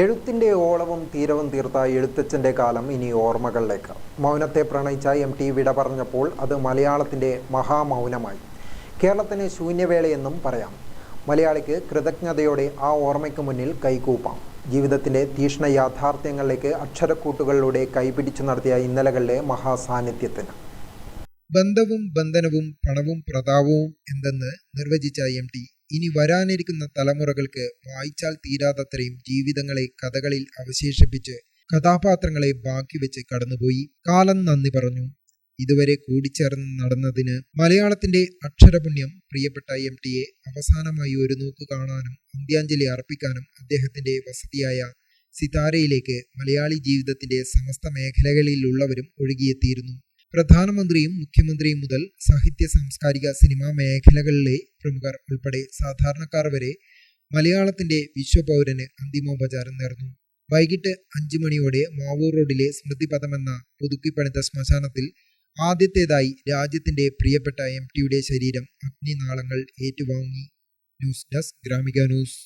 എഴുത്തിന്റെ ഓളവും തീരവും തീർത്ത എഴുത്തച്ഛന്റെ കാലം ഇനി ഓർമ്മകളിലേക്ക്. മൗനത്തെ പ്രണയിച്ച എം ടി വിട പറഞ്ഞപ്പോൾ അത് മലയാളത്തിന്റെ മഹാമൗനമായി. കേരളത്തിന് ശൂന്യവേളയെന്നും പറയാം. മലയാളിക്ക് കൃതജ്ഞതയോടെ ആ ഓർമ്മയ്ക്ക് മുന്നിൽ കൈകൂപ്പാം. ജീവിതത്തിന്റെ തീഷ്ണ യാഥാർത്ഥ്യങ്ങളിലേക്ക് അക്ഷരക്കൂട്ടുകളിലൂടെ കൈപിടിച്ചു നടത്തിയ ഇന്നലകളിലെ മഹാസാന്നിധ്യത്തിന്. ബന്ധവും ബന്ധനവും പണവും പ്രതാപവും എന്തെന്ന് നിർവചിച്ച എം ടി ഇനി വരാനിരിക്കുന്ന തലമുറകൾക്ക് വായിച്ചാൽ തീരാതത്രയും ജീവിതങ്ങളെ കഥകളിൽ അവശേഷിപ്പിച്ച് കഥാപാത്രങ്ങളെ ബാക്കി വെച്ച് കടന്നുപോയി. കാലം നന്ദി പറഞ്ഞു. ഇതുവരെ കൂടിച്ചേർന്ന് നടന്നതിന് മലയാളത്തിന്റെ അക്ഷരപുണ്യം പ്രിയപ്പെട്ട എം ടിയെ അവസാനമായി ഒരു നോക്ക് കാണാനും അന്ത്യാഞ്ജലി അർപ്പിക്കാനും അദ്ദേഹത്തിന്റെ വസതിയായ സിതാരയിലേക്ക് മലയാളി ജീവിതത്തിന്റെ സമസ്ത മേഖലകളിലുള്ളവരും ഒഴുകിയെത്തിയിരുന്നു. പ്രധാനമന്ത്രിയും മുഖ്യമന്ത്രിയും മുതൽ സാഹിത്യ സാംസ്കാരിക സിനിമാ മേഖലകളിലെ പ്രമുഖർ ഉൾപ്പെടെ സാധാരണക്കാർ വരെ മലയാളത്തിന്റെ വിശ്വപൗരന് അന്തിമോപചാരം നേർന്നു. വൈകിട്ട് അഞ്ചു മണിയോടെ മാവൂർ റോഡിലെ സ്മൃതിപഥമെന്ന പുതുക്കിപ്പണിത ശ്മശാനത്തിൽ ആദ്യത്തേതായി രാജ്യത്തിന്റെ പ്രിയപ്പെട്ട എം ടിയുടെ ശരീരം അഗ്നിനാളങ്ങൾ ഏറ്റുവാങ്ങി. News desk Gramika news.